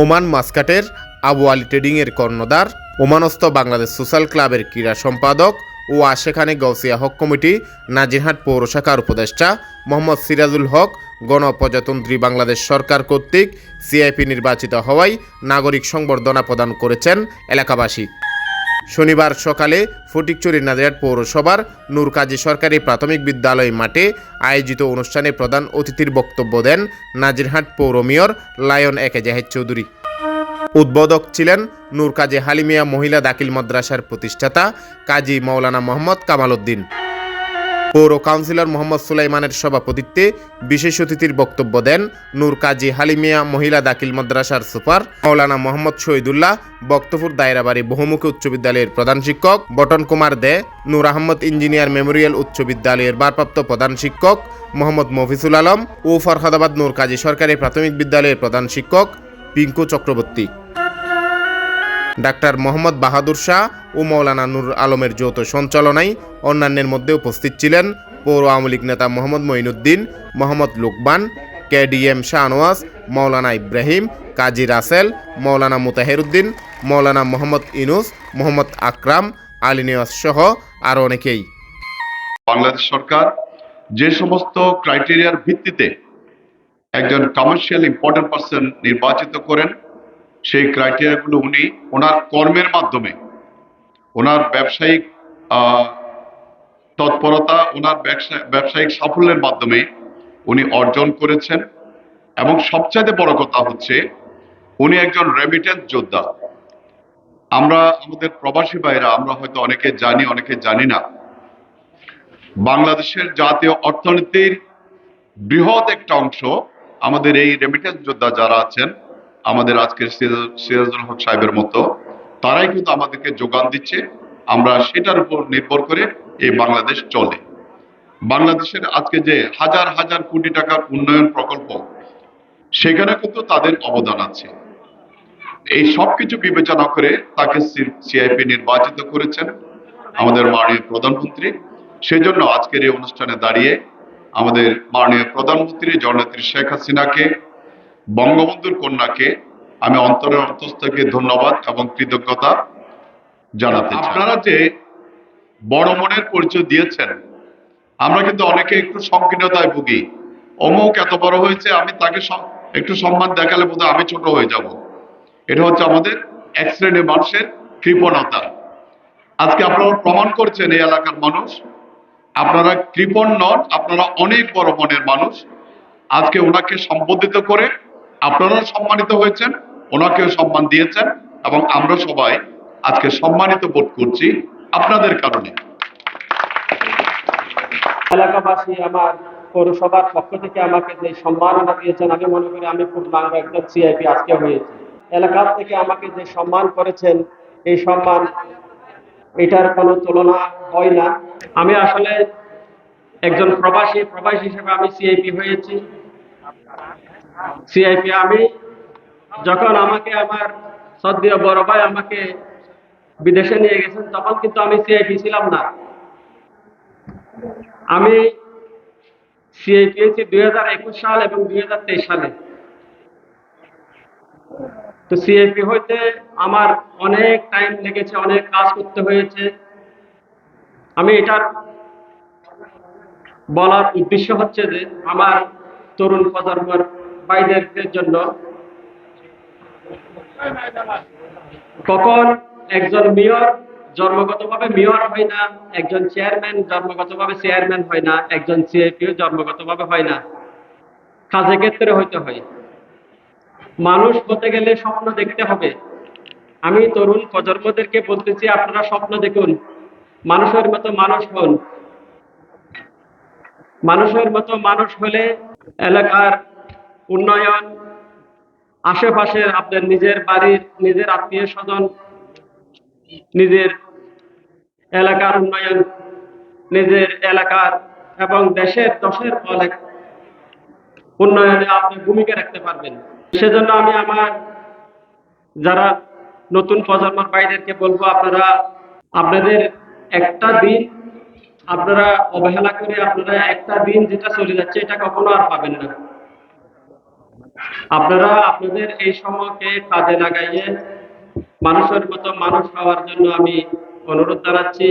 Oman মাস্কাটের আবু আলী ট্রেডিংয়ের কর্ণধার, ওমানস্থ বাংলাদেশ সোশ্যাল ক্লাবের ক্রীড়া সম্পাদক ও আশেখানে গৌসিয়া হক কমিটি নাজিরহাট পৌর শাখার উপদেষ্টা মোহাম্মদ সিরাজুল হক, গণপ্রজাতন্ত্রী বাংলাদেশ সরকার কর্তৃক সিআইপি নির্বাচিত হওয়ায় নাগরিক সংবর্ধনা প্রদান করেছেন এলাকাবাসী। শনিবার সকালে ফটিকচুরি নাজিরহাট পৌরসভার নূরকাজী সরকারি প্রাথমিক বিদ্যালয় মাঠে আয়োজিত অনুষ্ঠানে প্রধান অতিথির বক্তব্য দেন নাজিরহাট পৌর মেয়র লায়ন একে জাহেদ চৌধুরী। উদ্বোধক ছিলেন নূরকাজী হালিমিয়া মহিলা দাখিল মাদ্রাসার প্রতিষ্ঠাতা কাজী মৌলানা মোহাম্মদ কামাল উদ্দিন। পৌর কাউন্সিলর মোহাম্মদ সুলাইমানের সভাপতিত্বে বিশেষ অতিথির বক্তব্য দেন নূর কাজী হালিমিয়া মহিলা দাখিল মাদ্রাসার সুপার মৌলানা মোহাম্মদ শহীদুল্লাহ বক্তপুর দায়রাবাড়ি বহুমুখী উচ্চ বিদ্যালয়ের প্রধান শিক্ষক button Kumar Dey, Nur Ahmad engineer memorial উচ্চ বিদ্যালয়ের ভারপ্রাপ্ত প্রধান শিক্ষক মোহাম্মদ মফিজুল আলম ও ফরহাদাবাদ নূর কাজী সরকারি প্রাথমিক বিদ্যালয়ের প্রধান শিক্ষক পিঙ্কু চক্রবর্তী। ডাক্তার মোহাম্মদ বাহাদুর শাহ ও মৌলানা নুর আলমের যৌথ সঞ্চালনায় অন্যান্যের মধ্যে উপস্থিত ছিলেন পৌর আওয়ামী লীগ নেতা মোহাম্মদ মঈনুদ্দিন, মোহাম্মদ লুকমান, কেডিএম শাহনওয়াজ মৌলানা ইব্রাহিম, কাজী রাসেল, মৌলানা মুতাহেরুদ্দিন, মৌলানা মোহাম্মদ ইনুস, মোহাম্মদ আকরাম, আলী নিয়াজ সহ আরও অনেকেই। বাংলাদেশ সরকার যে সমস্ত ক্রাইটেরিয়ার ভিত্তিতে একজন কমার্শিয়াল ইম্পর্টেন্ট পার্সন নির্বাচিত করেন সেই ক্রাইটেরিয়াগুলো উনি ওনার কর্মের মাধ্যমে, ওনার ব্যবসায়িক তৎপরতা, ওনার ব্যবসা- ব্যবসায়িক সাফল্যের মাধ্যমে উনি অর্জন করেছেন। এবং সবচাইতে বড় কথা হচ্ছে, উনি একজন রেমিটেন্স যোদ্ধা। আমরা, আমাদের প্রবাসী ভাইরা আমরা হয়তো অনেকে জানি অনেকে জানি না। বাংলাদেশের জাতীয় অর্থনীতির বৃহৎ একটা অংশ আমাদের এই রেমিটেন্স যোদ্ধা যারা আছেন আমাদের আজকের সিরাজ- সিরাজুল হক সাহেবের মতো, তারাই কিন্তু আমাদেরকে যোগান দিচ্ছে। আমরা সেটার উপর নির্ভর করে এই বাংলাদেশ চলে। বাংলাদেশের আজকে যে হাজার হাজার কোটি টাকার উন্নয়ন প্রকল্প, সেখানে কিন্তু তাদের অবদান আছে। এই সবকিছু বিবেচনা করে তাকে সিআইপি নির্বাচিত করেছেন আমাদের মাননীয় প্রধানমন্ত্রী। সেজন্য আজকের এই অনুষ্ঠানে দাঁড়িয়ে আমাদের মাননীয় প্রধানমন্ত্রী জননেত্রী শেখ হাসিনাকে বঙ্গবন্ধুর কন্যাকে আমি অন্তরের অন্তঃ থেকে ধন্যবাদ এবং কৃতজ্ঞতা জানাতে আপনারা যে বড় মনের পরিচয় দিয়েছেন, আমরা কিন্তু অনেকে একটু সংকীর্ণতায় ভুগি। অমুক এত বড় হয়েছে, আমি তাকে একটু সম্মান দেখালে বোধহয় আমি ছোট হয়ে যাব। এটা হচ্ছে আমাদের এক শ্রেণির মানুষের কৃপণতা। আজকে আপনারা প্রমাণ করছেন এই এলাকার মানুষ। আপনারা কৃপণ নন, আপনারা অনেক বড় মনের মানুষ। আজকে ওনাকে সম্বোধিত করে আপনারা সম্মানিত হয়েছেন, ওনাকেও সম্মান দিয়েছেন এবং আমরা সবাই আজকে সম্মানিত বোধ করছি আপনাদের কারণে। এলাকাবাসী, আমার পৌরসভার পক্ষ থেকে আমাকে যে সম্মাননা দিয়েছেন, আমি মনে করি আমি পূর্ণাঙ্গ একজন সিআইপি আজকে হয়েছি। এলাকার থেকে আমাকে যে সম্মান করেছেন, এই সম্মান এটার কোনো তুলনা হয় না। আমি আসলে একজন প্রবাসী প্রবাসী হিসেবে আমি সিআইপি হয়েছি। সিআইপি আমি যখন আমাকে আমার সদ্য বড় ভাই আমাকে বিদেশে নিয়ে গেছেন, তখন কিন্তু আমি সিআইপি ছিলাম না। আমি সিএ পেয়েছি দুই হাজার একুশ সাল এবং দুই হাজার তেইশ সালে। তো সিএপি হইতে আমার অনেক টাইম লেগেছে, অনেক কাজ করতে হয়েছে। আমি এটার বলার উদ্দেশ্য হচ্ছে যে, আমার তরুণ প্রজন্মের ভাইদের জন্য। কখন একজন মেয়র জন্মগতভাবে মেয়র হয় না, একজন চেয়ারম্যান জন্মগতভাবে চেয়ারম্যান হয় না, একজন সিআইপিও জন্মগতভাবে হয় না। কাজে ক্ষেত্রে হইতে হয়। মানুষ হতে গেলে স্বপ্ন দেখতে হবে। আমি তরুণ প্রজন্মদেরকে বলতেছি, আপনারা স্বপ্ন দেখুন। মানুষের মতো মানুষ হন। মানুষের মতো মানুষ হলে এলাকার উন্নয়ন, আশেপাশের আপনার নিজের বাড়ির, নিজের আত্মীয় স্বজন, নিজের এলাকার উন্নয়ন, নিজের এলাকার এবং দেশের দশের অনেক উন্নয়নে আপনি ভূমিকা রাখতে পারবেন। সেজন্য আমি আমার যারা নতুন প্রজন্মের ভাইদেরকে বলব, আপনারা আপনাদের একটা দিন আপনারা অবহেলা করে আপনারা একটা দিন যেটা চলে যাচ্ছে, এটা কখনো আর পাবেন না। আপনারা আপনাদের এই সময়কে কাজে লাগাইয়ে মানুষের মতো মানুষ হওয়ার জন্য আমি অনুরোধ জানাচ্ছি।